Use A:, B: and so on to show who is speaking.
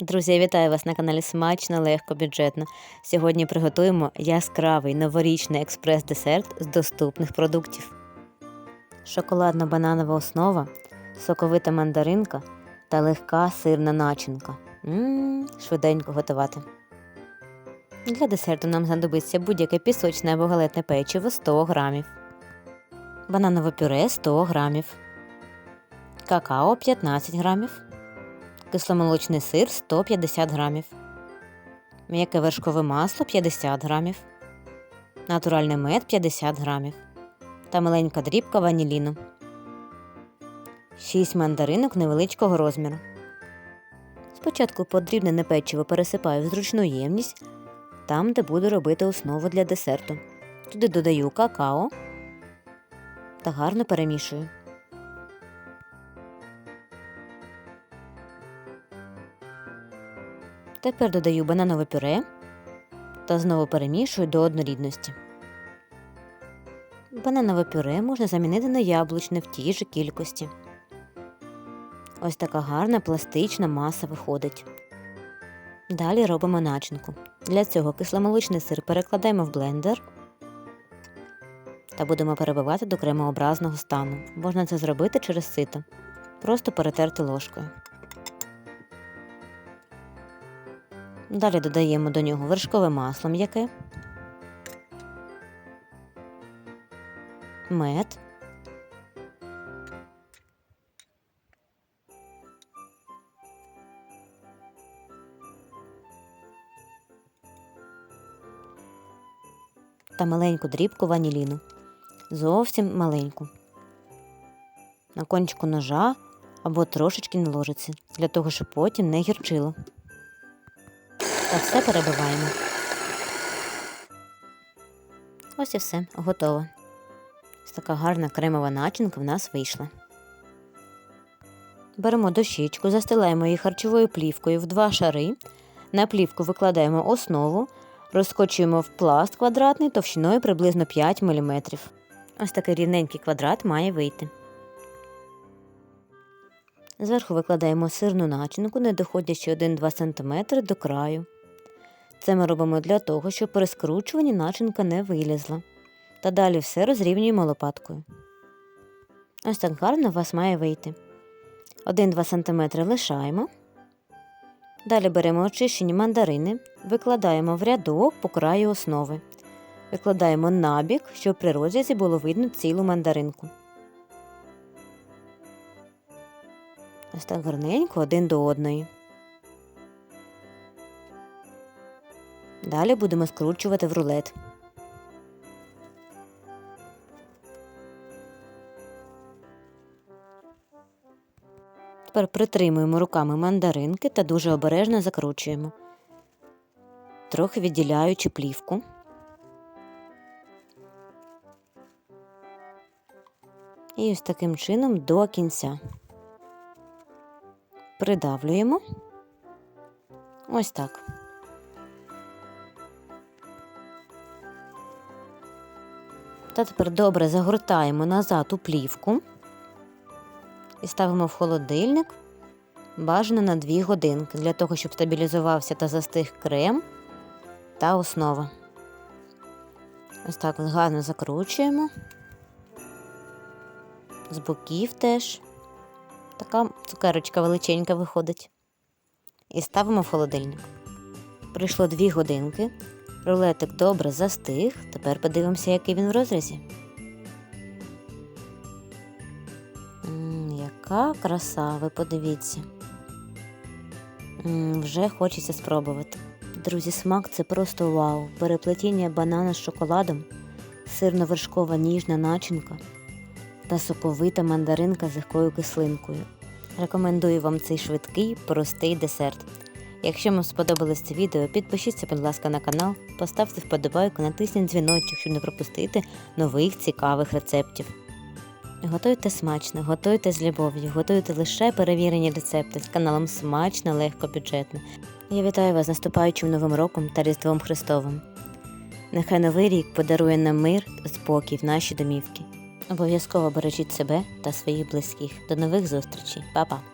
A: Друзі, вітаю вас на каналі Смачно, легко, бюджетно. Сьогодні приготуємо яскравий новорічний експрес-десерт з доступних продуктів. Шоколадно-бананова основа, соковита мандаринка та легка сирна начинка. Ммм, швиденько готувати. Для десерту нам знадобиться будь-яке пісочне або галетне печиво 100 грамів, бананове пюре 100 грамів, какао 15 грамів кисломолочний сир 150 грамів, м'яке вершкове масло 50 грамів, натуральний мед 50 грамів та маленька дрібка ваніліну, 6 мандаринок невеличкого розміру. Спочатку подрібнене печиво пересипаю в зручну ємність, там, де буду робити основу для десерту. Туди додаю какао та гарно перемішую. Тепер додаю бананове пюре та знову перемішую до однорідності. Бананове пюре можна замінити на яблучне в тій же кількості. Ось така гарна пластична маса виходить. Далі робимо начинку. Для цього кисломолочний сир перекладаємо в блендер та будемо перебивати до кремообразного стану. Можна це зробити через сито, просто перетерти ложкою. Далі додаємо до нього вершкове масло м'яке, мед, та маленьку дрібку ваніліну. Зовсім маленьку. На кончику ножа або трошечки на ложиці, для того, щоб потім не гірчило та все перебиваємо. Ось і все, готово. Ось така гарна кремова начинка в нас вийшла. Беремо дощечку, застилаємо її харчовою плівкою в два шари. На плівку викладаємо основу, розкочуємо в пласт квадратний товщиною приблизно 5 мм. Ось такий рівненький квадрат має вийти. Зверху викладаємо сирну начинку, не доходячи 1-2 см до краю. Це ми робимо для того, щоб при скручуванні начинка не вилізла. Та далі все розрівнюємо лопаткою. Ось так гарно у вас має вийти. 1-2 см лишаємо. Далі беремо очищені мандарини, викладаємо в рядок по краю основи. Викладаємо набік, щоб при розрізі було видно цілу мандаринку. Ось так гарненько один до одної. Далі будемо скручувати в рулет. Тепер притримуємо руками мандаринки та дуже обережно закручуємо, трохи відділяючи плівку. І ось таким чином до кінця придавлюємо ось так. Та тепер добре загортаємо назад у плівку і ставимо в холодильник бажано на 2 годинки для того, щоб стабілізувався та застиг крем та основа. Ось так гарно закручуємо. З боків теж. Така цукерочка величенька виходить. І ставимо в холодильник. Прийшло 2 годинки. Рулетик добре застиг. Тепер подивимося, який він в розрізі. М -м, яка краса, ви подивіться. М -м, вже хочеться спробувати. Друзі, смак це просто вау. Переплетіння банана з шоколадом, сирно-вершкова ніжна начинка та соковита мандаринка з легкою кислинкою. Рекомендую вам цей швидкий, простий десерт. Якщо вам сподобалось це відео, підпишіться, будь ласка, на канал, поставте вподобайку, натисніть дзвіночок, щоб не пропустити нових цікавих рецептів. Готуйте смачно, готуйте з любов'ю, готуйте лише перевірені рецепти з каналом Смачно, легко, бюджетно. Я вітаю вас з наступаючим новим роком та Різдвом Христовим. Нехай новий рік подарує нам мир спокій в наші домівки. Обов'язково бережіть себе та своїх близьких. До нових зустрічей, Па-па!